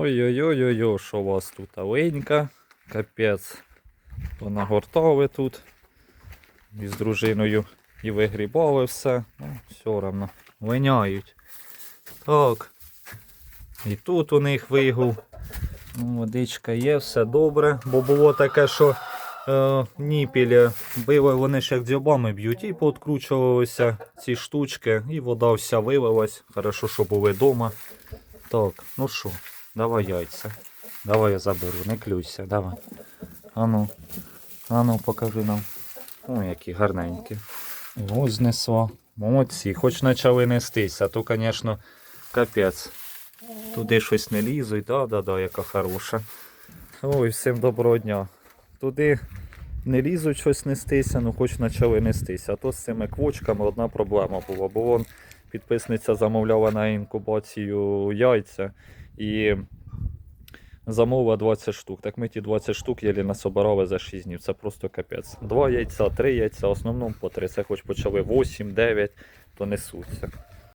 Ой-ой-ой-ой, що у вас тут оленька, капець. Понагортали тут. І з дружиною і вигрібали все. Ну, все одно. Виняють. Так. І тут у них вигул. Ну, водичка є, все добре. Бо було таке, що е, ніпілі били, вони ж як дзьобами б'ють, і пооткручувалися ці штучки, і вода вся вилилась. Хорошо, що були вдома. Так, ну що, давай яйця. Давай я заберу, не клюйся, давай. Ану, ану, покажи нам. О, які гарненькі. Ось знесла. Молодці, хоч почали нестись, а то, звісно, капець. Туди щось не лізуть, да, да, да, яка хороша. Ой, всім доброго дня. Туди не лізуть щось нестися, ну хоч почали нестися. А то з цими квочками одна проблема була. Бо вон підписниця замовляла на інкубацію яйця і замова 20 штук. Так ми ті 20 штук єлі насобирали за 6 днів. Це просто капець. Два яйця, три яйця, в основному по три. Це хоч почали 8, 9, то несуться.